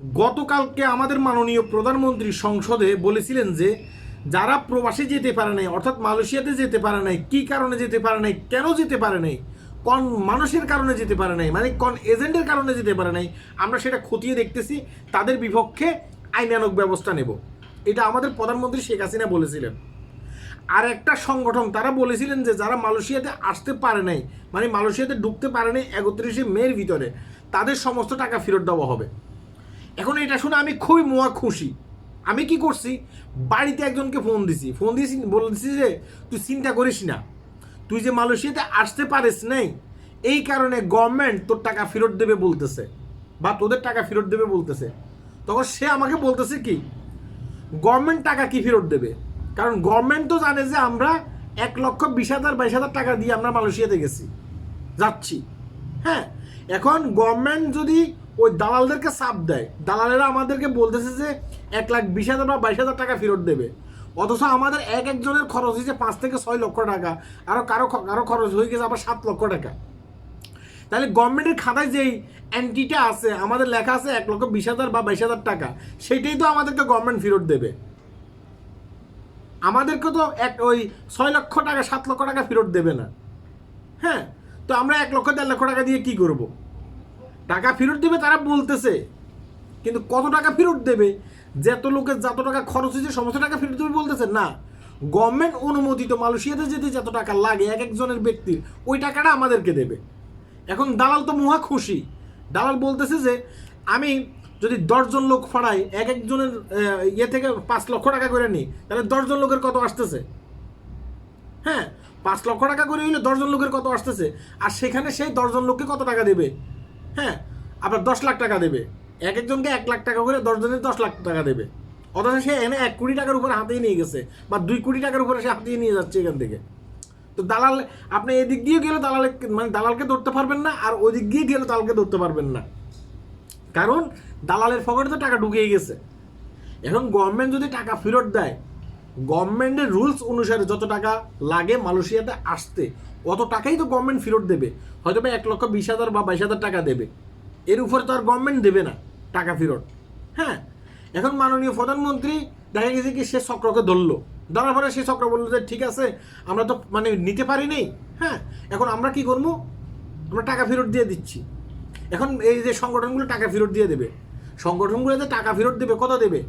গতকালকে আমাদের মাননীয় প্রধানমন্ত্রী সংসদে বলেছিলেন যে, যারা প্রবাসে যেতে পারে নাই, অর্থাৎ মালয়েশিয়াতে যেতে পারে নাই, কি কারণে যেতে পারে নাই, কেন যেতে পারে নাই, কোন মানুষের কারণে যেতে পারে নাই মানে কোন এজেন্টের কারণে যেতে পারে নাই, আমরা সেটা খতিয়ে দেখতেছি, তাদের বিপক্ষে আইনানক ব্যবস্থা নেব। এটা আমাদের প্রধানমন্ত্রী শেখ হাসিনা বলেছিলেন। আর একটা সংগঠন, তারা বলেছিলেন যে, যারা মালয়েশিয়াতে আসতে পারে নাই মানে মালয়েশিয়াতে ঢুকতে পারে নাই একত্রিশে মের ভিতরে, তাদের সমস্ত টাকা ফেরত দেওয়া হবে। এখন এটা শুনে আমি খুবই মোয়া খুশি। আমি কি করছি? বাড়িতে একজনকে ফোন দিছি। ফোন দিয়েছি বলছি যে, তুই চিন্তা করিস না। তুই যে মালয়েশিয়াতে আসতে পারিস নাই, এই কারণে গভর্নমেন্ট তোর টাকা ফেরত দেবে বলতেছে বা তোদের টাকা ফেরত দেবে বলতেছে। তখন সে আমাকে বলতেছে কি গভর্নমেন্ট টাকা কি ফেরত দেবে? কারণ গভর্নমেন্ট তো জানে যে আমরা এক লক্ষ বিশ হাজার, বাইশ হাজার টাকা দিয়ে আমরা মালয়েশিয়াতে গেছি, যাচ্ছি। হ্যাঁ এখন গভর্নমেন্ট যদি ওই দালালদেরকে চাপ দেয়। দালালেরা আমাদেরকে বলতেছে যে, এক লাখ বিশ হাজার বা বাইশ হাজার টাকা ফেরত দেবে। অথচ আমাদের এক একজনের খরচ হয়েছে পাঁচ থেকে ছয় লক্ষ টাকা। আরও কারও কারও খরচ হয়ে গেছে আবার সাত লক্ষ টাকা। তাহলে গভর্নমেন্টের খাতায় যেই অ্যান্টিটা আছে, আমাদের লেখা আছে এক লক্ষ বিশ হাজার বা বাইশ হাজার টাকা। সেটাই তো আমাদেরকে গভর্নমেন্ট ফেরত দেবে। আমাদেরকে তো এক, ওই ছয় লক্ষ টাকা, সাত লক্ষ টাকা ফেরত দেবে না। হ্যাঁ? তো আমরা এক লক্ষ, দেড় লক্ষ টাকা দিয়ে কি করব? টাকা ফেরত দেবে তারা বলতেছে। কিন্তু কত টাকা ফেরত দেবে? যত লোকের যত টাকা খরচ হয়েছে, সমস্ত টাকা ফেরত দেবে বলতেছে? না। গভর্নমেন্ট অনুমোদিত মালয়েশিয়াতে যেতে যত টাকা লাগে এক একজনের ব্যক্তির, ওই টাকাটা আমাদেরকে দেবে। এখন দালাল তো মহা খুশি। দালাল বলতেছে যে, আমি যদি দশজন লোক ফাড়াই, এক একজনের ইয়ে থেকে পাঁচ লক্ষ টাকা করে নিই, তাহলে দশজন লোকের কত আসতেছে? হ্যাঁ পাঁচ লক্ষ টাকা করে হইলে দশজন লোকের কত আসতেছে? আর সেখানে সেই দশজন লোককে কত টাকা দেবে? হ্যাঁ আবার দশ লাখ টাকা দেবে। এক একজনকে এক লাখ টাকা করে দশজনের দশ লাখ টাকা দেবে। অথচ সে এনে এক কোটি টাকার উপরে হাতেই নিয়ে গেছে বা দুই কোটি টাকার উপরে সে হাতিয়ে নিয়ে যাচ্ছে এখান থেকে। তো দালাল, আপনি এদিক দিয়ে গেলে দালালে মানে দালালকে ধরতে পারবেন না, আর ওই দিক দিয়ে গেলে দালালকে ধরতে পারবেন না। কারণ দালালের পকেটে তো টাকা ঢুকেই গেছে। এখন গভর্নমেন্ট যদি টাকা ফেরত দেয় গভর্নমেন্টের রুলস অনুসারে যত টাকা লাগে মালয়েশিয়াতে আসতে, অত টাকাই তো গভর্নমেন্ট ফেরত দেবে। হয়তো বা এক লক্ষ বিশ হাজার বা বাইশ হাজার টাকা দেবে। এর উপরে তো আর গভর্নমেন্ট দেবে না টাকা ফেরত। হ্যাঁ? এখন মাননীয় প্রধানমন্ত্রী দেখা গেছে কি সে চক্রকে ধরলো। ধরার পরে সে চক্র বলল যে, ঠিক আছে, আমরা তো মানে নিতে পারি পারিনি। হ্যাঁ? এখন আমরা কি করব? আমরা টাকা ফেরত দিয়ে দিচ্ছি। এখন এই যে সংগঠনগুলো টাকা ফেরত দিয়ে দেবে সংগঠনগুলো যে টাকা ফেরত দেবে, কত দেবে?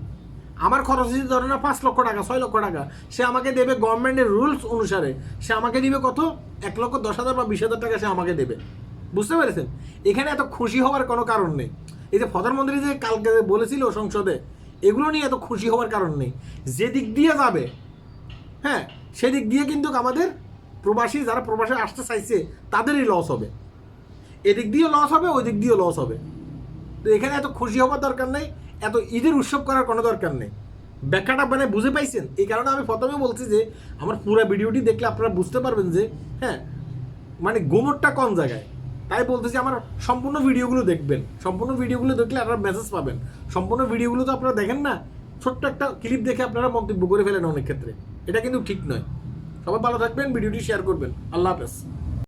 আমার খরচ যদি ধরে না পাঁচ লক্ষ টাকা, ছয় লক্ষ টাকা। সে আমাকে দেবে গভর্নমেন্টের রুলস অনুসারে। সে আমাকে দিবে কত? এক লক্ষ দশ হাজার বা বিশ হাজার টাকা সে আমাকে দেবে। বুঝতে পেরেছেন? এখানে এত খুশি হওয়ার কোনো কারণ নেই। এই যে প্রধানমন্ত্রী যে কালকে বলেছিল সংসদে, এগুলো নিয়ে এত খুশি হওয়ার কারণ নেই। যে দিক দিয়ে যাবে হ্যাঁ সেদিক দিয়ে কিন্তু আমাদের প্রবাসী, যারা প্রবাসে আসতে চাইছে, তাদেরই লস হবে। এদিক দিয়েও লস হবে ওই দিক দিয়েও লস হবে। তো এখানে এত খুশি হওয়ার দরকার নেই। এত ঈদের উৎসব করার কোনো দরকার নেই। ব্যাখ্যাটা মানে বুঝে পাইছেন? এই কারণে আমি প্রথমে বলছি যে, আমার পুরো ভিডিওটি দেখলে আপনারা বুঝতে পারবেন যে হ্যাঁ মানে গোমরটা কোন জায়গায়? তাই বলতেছি আমার সম্পূর্ণ ভিডিওগুলো দেখবেন। সম্পূর্ণ ভিডিওগুলো দেখলে আপনারা মেসেজ পাবেন। সম্পূর্ণ ভিডিওগুলো তো আপনারা দেখেন না? ছোট্ট একটা ক্লিপ দেখে আপনারা মন্তব্য করে ফেলেন অনেক ক্ষেত্রে। এটা কিন্তু ঠিক নয়। সবাই ভালো থাকবেন, ভিডিওটি শেয়ার করবেন। আল্লাহ হাফেজ।